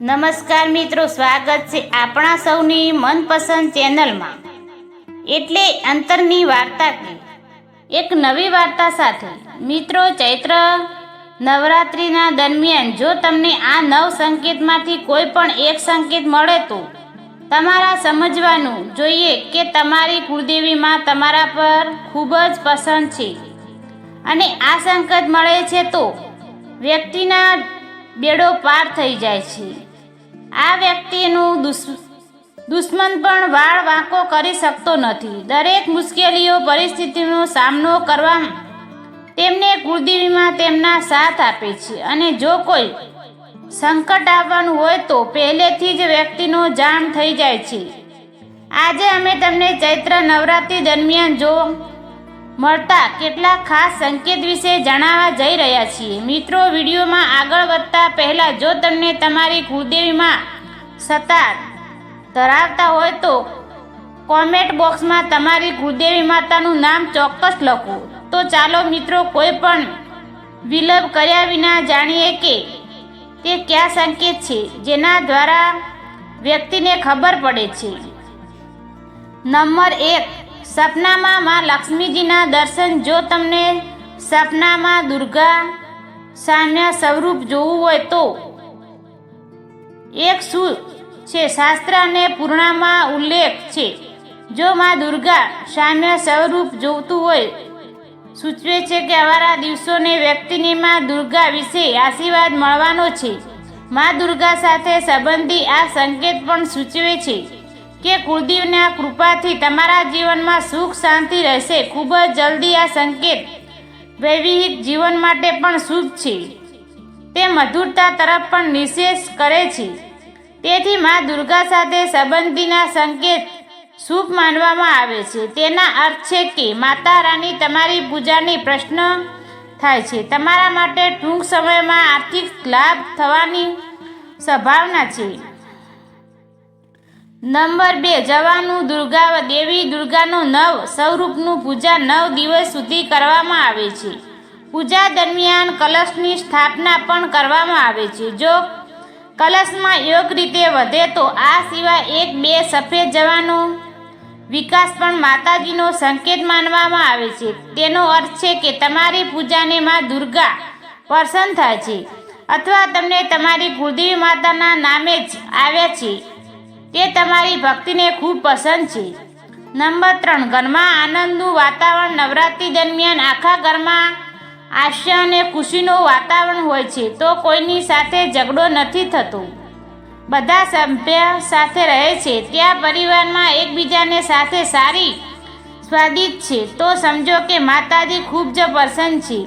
નમસ્કાર મિત્રો, સ્વાગત છે આપણા સૌની મનપસંદ ચેનલમાં. એટલે અંતરની વાર્તા કે એક નવી વાર્તા સાથે. મિત્રો, ચૈત્ર નવરાત્રિના દરમિયાન જો તમને આ નવ સંકેતમાંથી કોઈ પણ એક સંકેત મળે તો તમારા સમજવાનું જોઈએ કે તમારી કુળદેવીમાં તમારા પર ખૂબ જ પસંદ છે. અને આ સંકેત મળે છે તો વ્યક્તિના બેડો પાર થઈ જાય છે. આ વ્યક્તિનું દુશ્મન પણ વાળ વાંકો કરી શકતો નથી. દરેક મુશ્કેલીઓ, પરિસ્થિતિનો સામનો કરવા તેમને કુળદેવીમાં તેમના સાથ આપે છે અને જો કોઈ સંકટ આવવાનું હોય તો પહેલેથી જ વ્યક્તિનો જાણ થઈ જાય છે. આજે અમે તમને ચૈત્ર નવરાત્રિ દરમિયાન જો મળતા કેટલાક ખાસ સંકેત વિશે જણાવવા જઈ રહ્યા છીએ. મિત્રો, વિડીયોમાં આગળ વધતા પહેલાં જો તમને તમારી કુળદેવીમાં સત્તા ધરાવતા હોય તો કોમેન્ટ બોક્સમાં તમારી કુળદેવી માતાનું નામ ચોક્કસ લખો. તો ચાલો મિત્રો, કોઈ પણ વિલંબ કર્યા વિના જાણીએ કે તે કયા સંકેત છે, જેના દ્વારા વ્યક્તિને ખબર પડે છે. નંબર એક સપનામાં માં લક્ષ્મીજીના દર્શન જો તમને સપનામાં દુર્ગા સામ્યા સ્વરૂપ જોવું હોય તો. એક શું છે? શાસ્ત્ર અને પૂર્ણામાં ઉલ્લેખ છે. જો માં દુર્ગા સામ્ય સ્વરૂપ જોતું હોય, સૂચવે છે કે અમારા દિવસોને વ્યક્તિને માં દુર્ગા વિશે આશીર્વાદ મળવાનો છે. માં દુર્ગા સાથે સંબંધી આ સંકેત પણ સૂચવે છે. કે કુળદેવના કૃપાથી તમારા જીવનમાં સુખ શાંતિ રહેશે. ખૂબ જ જલ્દી આ સંકેત વૈવાહિક જીવન માટે પણ શુભ છે. તે મધુરતા તરફ પણ નિશેષ કરે છે. તેથી મા દુર્ગા સાથે સંબંધીના સંકેત શુભ માનવામાં આવે છે. તેના અર્થ છે કે માતા રાની તમારી પૂજાની પ્રશ્ન થાય છે. તમારા માટે ટૂંક સમયમાં આર્થિક લાભ થવાની સંભાવના છે. નંબર બે, જવાનું દુર્ગા દેવી દુર્ગાનું નવ સ્વરૂપનું પૂજા નવ દિવસ સુધી કરવામાં આવે છે. પૂજા દરમિયાન કલશની સ્થાપના પણ કરવામાં આવે છે. જો કલશમાં યોગ રીતે વધે તો આ સિવાય એક બે સફેદ જવાનો વિકાસ પણ માતાજીનો સંકેત માનવામાં આવે છે. તેનો અર્થ છે કે તમારી પૂજાને માં દુર્ગા પ્રસન્ન થાય છે. અથવા તમને તમારી કુળદેવી માતાના નામે જ આવ્યા છે. તે તમારી ભક્તિને ખૂબ પસંદ છે. નંબર ત્રણ, ઘરમાં આનંદનું વાતાવરણ નવરાત્રિ દરમિયાન આખા ઘરમાં આશ્ય અને ખુશીનું વાતાવરણ હોય છે, તો કોઈની સાથે ઝઘડો નથી થતો. બધા સભ્ય સાથે રહે છે, ત્યાં પરિવારમાં એકબીજાને સાથે સારી સ્વાદિત છે, તો સમજો કે માતાજી ખૂબ જ પ્રસન્ન છે.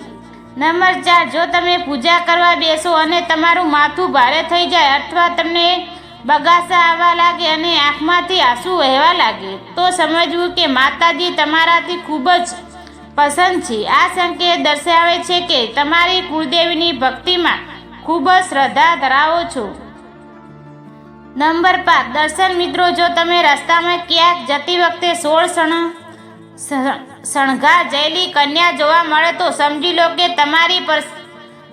નંબર ચાર, જો તમે પૂજા કરવા બેસો અને તમારું માથું ભારે થઈ જાય અથવા તમને બગાસા આવવા લાગે અને આંખમાંથી આંસુ વહેવા લાગે. તો સમજવું કે માતાજી તમારાથી ખૂબ જ પસંદ છે. આ સંકેત દર્શાવે છે કે તમારી કુળદેવીની ભક્તિમાં ખૂબ જ શ્રદ્ધા ધરાવો છો. નંબર પાંચ. દર્શન મિત્રો, જો તમે રસ્તામાં ક્યાંક જતી વખતે સોળ સણ શણગા જયેલી કન્યા જોવા મળે તો સમજી લો કે તમારી પર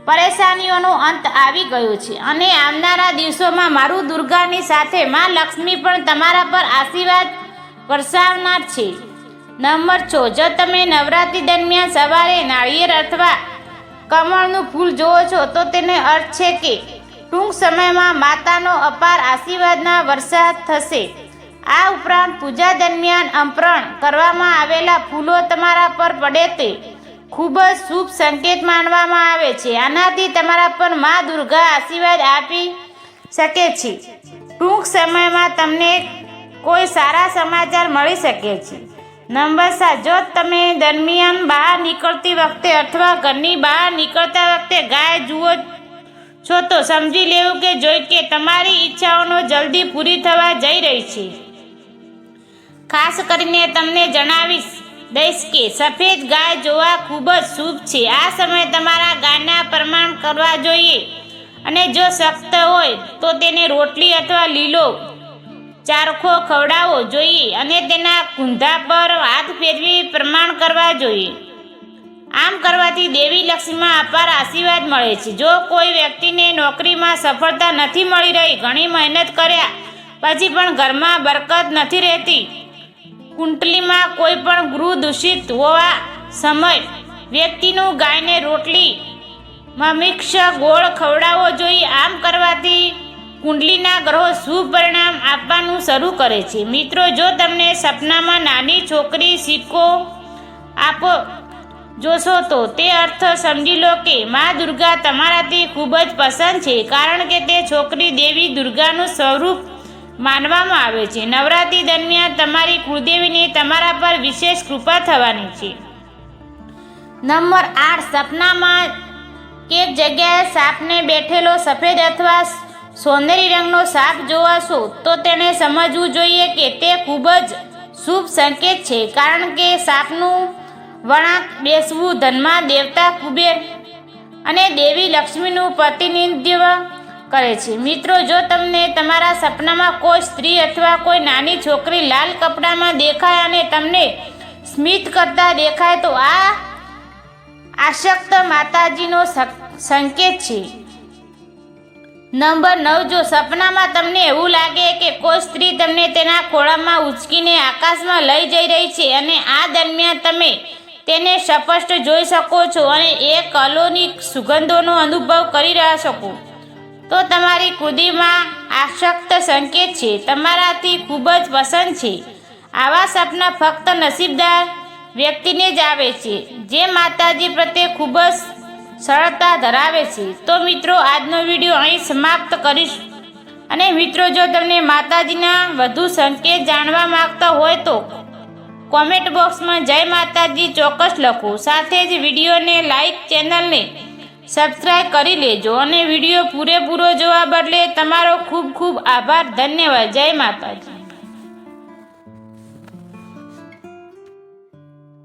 પરેશાનીઓનો અંત આવી ગયો છે. અને આવનારા દિવસોમાં મારું દુર્ગાની સાથે માં લક્ષ્મી પણ તમારા પર આશીર્વાદ વરસાવનાર છે. નંબર છ, જો તમે નવરાત્રિ દરમિયાન સવારે નાળિયેર અથવા કમળનું ફૂલ જોવો છો, તો તેને અર્થ છે કે ટૂંક સમયમાં માતાનો અપાર આશીર્વાદના વરસાદ થશે. આ ઉપરાંત પૂજા દરમિયાન અંપરણ કરવામાં આવેલા ફૂલો તમારા પર પડે તે ખૂબ જ શુભ સંકેત માનવામાં આવે છે. આનાથી તમારા પર મા દુર્ગા આશીર્વાદ આપી શકે છે. ટૂંક સમયમાં તમને કોઈ સારા સમાચાર મળી શકે છે. નંબર સાત, જો તમે દરમિયાન બહાર નીકળતી વખતે અથવા ઘરની બહાર નીકળતા વખતે ગાય જુઓ છો તો સમજી લેવું કે જોઈ કે તમારી ઈચ્છાઓનો જલ્દી પૂરી થવા જઈ રહી છે. ખાસ કરીને તમને જણાવીશ દઈશ કે સફેદ ગાય જોવા ખૂબ જ શુભ છે. આ સમયે તમારા ગાયના પ્રમાણ કરવા જોઈએ. અને જો સખ્ત હોય, તો તેને રોટલી અથવા લીલો ચારખો ખવડાવવો જોઈએ અને તેના કુંધા પર હાથ ફેરવી પ્રમાણ કરવા જોઈએ. આમ કરવાથી દેવી લક્ષ્મીમાં અપાર આશીર્વાદ મળે છે. જો કોઈ વ્યક્તિને નોકરીમાં સફળતા નથી મળી રહી, ઘણી મહેનત કર્યા પછી પણ ઘરમાં બરકત નથી રહેતી કુંડલીમાં કોઈ પણ ગૃહ દૂષિત હોવા સમય વ્યક્તિનું ગાયને રોટલી, મમિક્ષ, ગોળ ખવડાવવો જોઈએ આમ કરવાથી કુંડલીના ગ્રહો શુભ પરિણામ આપવાનું શરૂ કરે છે. મિત્રો, જો તમને સપનામાં નાની છોકરી સિક્કો આપો જોશો તો તે અર્થ સમજી લો કે મા દુર્ગા તમારાથી ખૂબ જ પસંદ છે, કારણ કે તે છોકરી દેવી દુર્ગાનું સ્વરૂપ માનવામાં આવે છે. નવરાત્રિ દરમિયાન તમારી કુળદેવીની તમારા પર વિશેષ કૃપા થવાની છે. નંબર આઠ, સપનામાં એક જગ્યાએ સાપને બેઠેલો સફેદ અથવા સોનેરી રંગનો સાપ જોવાશો, તો તેણે સમજવું જોઈએ કે તે ખૂબ જ શુભ સંકેત છે, કારણ કે સાપનું વળાંક બેસવું ધનમાં દેવતા કુબેર અને દેવી લક્ષ્મીનું પ્રતિનિધિત્વ કરે છે. મિત્રો, જો તમને તમારા સપનામાં કોઈ સ્ત્રી અથવા કોઈ નાની છોકરી લાલ કપડામાં દેખાય અને તમને સ્મિત કરતા દેખાય, તો આ આશક્ત માતાજીનો સક- સંકેત છે. નંબર નવ, જો સપનામાં તમને એવું લાગે કે કોઈ સ્ત્રી તમને તેના ખોળામાં ઉચકીને આકાશમાં લઈ જઈ રહી છે અને આ દરમિયાન તમે તેને સ્પષ્ટ જોઈ શકો છો અને એ કલોની સુગંધોનો અનુભવ કરી રહ્યા શકો. તો તમારી કુદીમાં આશક્ત સંકેત છે. તમારાથી ખૂબ જ પસંદ છે. આવા સપના ફક્ત નસીબદાર વ્યક્તિને જ આવે છે. જે માતાજી પ્રત્યે ખૂબ જ સરળતા ધરાવે છે. તો મિત્રો, આજનો વીડિયો અહીં સમાપ્ત કરીશ. અને મિત્રો, જો તમને માતાજીના વધુ સંકેત જાણવા માગતા હોય તો કોમેન્ટ બોક્સમાં જય માતાજી ચોક્કસ લખો. સાથે જ વિડીયોને લાઈક ચેનલને સબસ્ક્રાઈબ કરી લેજો અને વીડિયો પૂરેપૂરો જોવા બદલે તમારો ખૂબ ખૂબ આભાર. ધન્યવાદ. જય માતાજી.